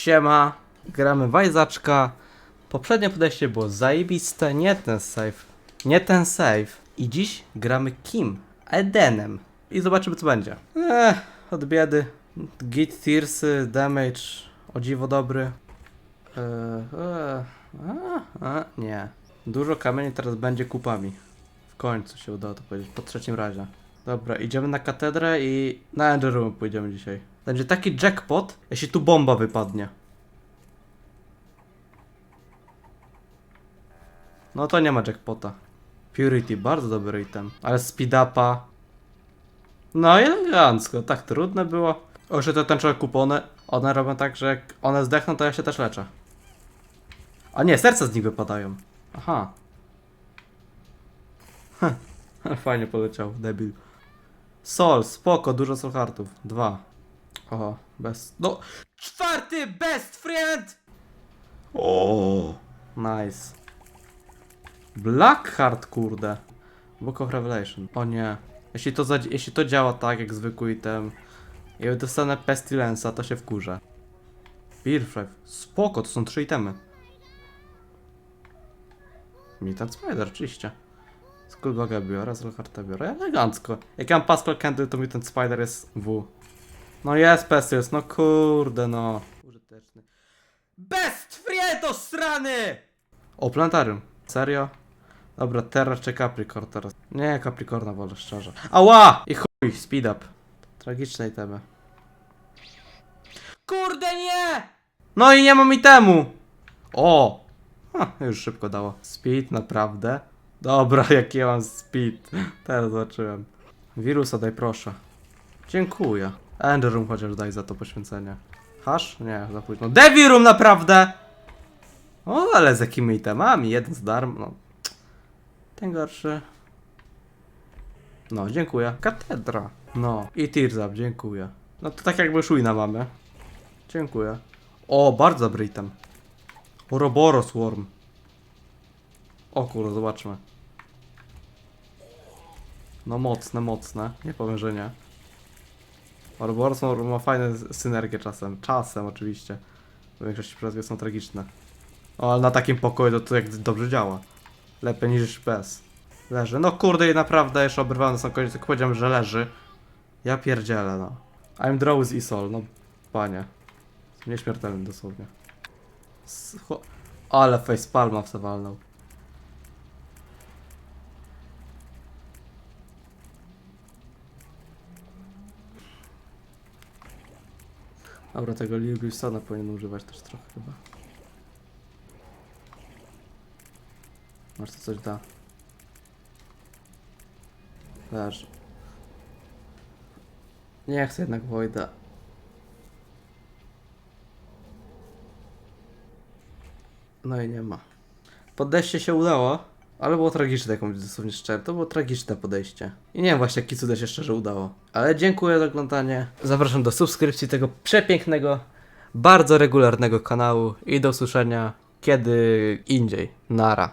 Siema, gramy Wajzaczka. Poprzednie podejście było zajebiste, nie ten save. Nie ten save. I dziś gramy kim? Edenem. I zobaczymy co będzie. Eee, od biedy. Git, Tearsy, damage, o dziwo dobry. Eee, a, a, nie. Dużo kamieni teraz będzie kupami. W końcu się udało to powiedzieć, po trzecim razie. Dobra, idziemy na katedrę i na Ender Room pójdziemy dzisiaj. Będzie taki jackpot, jeśli tu bomba wypadnie. No to nie ma jackpota. Purity, bardzo dobry item. Ale speed upa. No elegancko, tak trudne było. O, jeszcze te tęczowe kupony, one robią tak, że jak one zdechną, to ja się też leczę. A nie, serca z nich wypadają. Aha. Heh, Fajnie poleciał, debil. Sol, spoko, dużo soul heartów. Dwa. O, best. No, czwarty best friend! O, nice. Blackheart, kurde. Book of Revelation. O nie. Jeśli to, zadzi- jeśli to działa tak jak zwykły item i ja dostanę Pestilensa, to się wkurzę. Beerfrew. Spoko, to są trzy itemy. Mutant Spider, oczywiście. Skullbaga biorę, Zolharta biorę, elegancko. Jak ja mam Pascal Candle, to Mutant Spider jest W. No jest Pestilence, no kurde no. Użyteczny. Best Friedo strany! O, planetarium. Serio? Dobra, teraz czy Capricorn teraz? Nie, Capricorna wolę szczerze. Ała! I chuj, speed up. Tragiczne itemy. Kurde nie! No i nie mam itemu! O! Ha, już szybko dało. Speed, naprawdę? Dobra, jaki ja mam speed. Teraz zobaczyłem. Wirusa daj proszę. Dziękuję. Ender Room chociaż daj za to poświęcenie. Hash? Nie, za późno. Devil Room naprawdę! O, ale z jakimi itemami? Jeden z darmo. No. Ten gorszy. No, dziękuję. Katedra. No. I Up, dziękuję. No to tak jakby Shuina mamy. Dziękuję. O, bardzo dobry item. Ouroboros Worm. O zobaczmy. No mocne, mocne. Nie powiem, że nie. Worm ma fajne synergie czasem. Czasem oczywiście. W większości przypadków są tragiczne. O, ale na takim pokoju to, to jak dobrze działa. Lepiej niż bez. Leży. No kurde i naprawdę jeszcze obrywany są koniec, tylko powiedziałem, że leży. Ja pierdzielę, no. I'm draw z Isol, no panie. Nieśmiertelny dosłownie. Ale facepalma w walnął. Dobra, tego Lilbrisona powinien używać też trochę chyba. Może to coś da. Leży. Nie chcę jednak Wojda. No i nie ma. Podejście się udało, ale było tragiczne, jak mówię dosłownie szczerze. To było tragiczne podejście. I nie wiem właśnie, jaki cudem się szczerze udało. Ale dziękuję za oglądanie. Zapraszam do subskrypcji tego przepięknego, bardzo regularnego kanału i do usłyszenia kiedy indziej. Nara.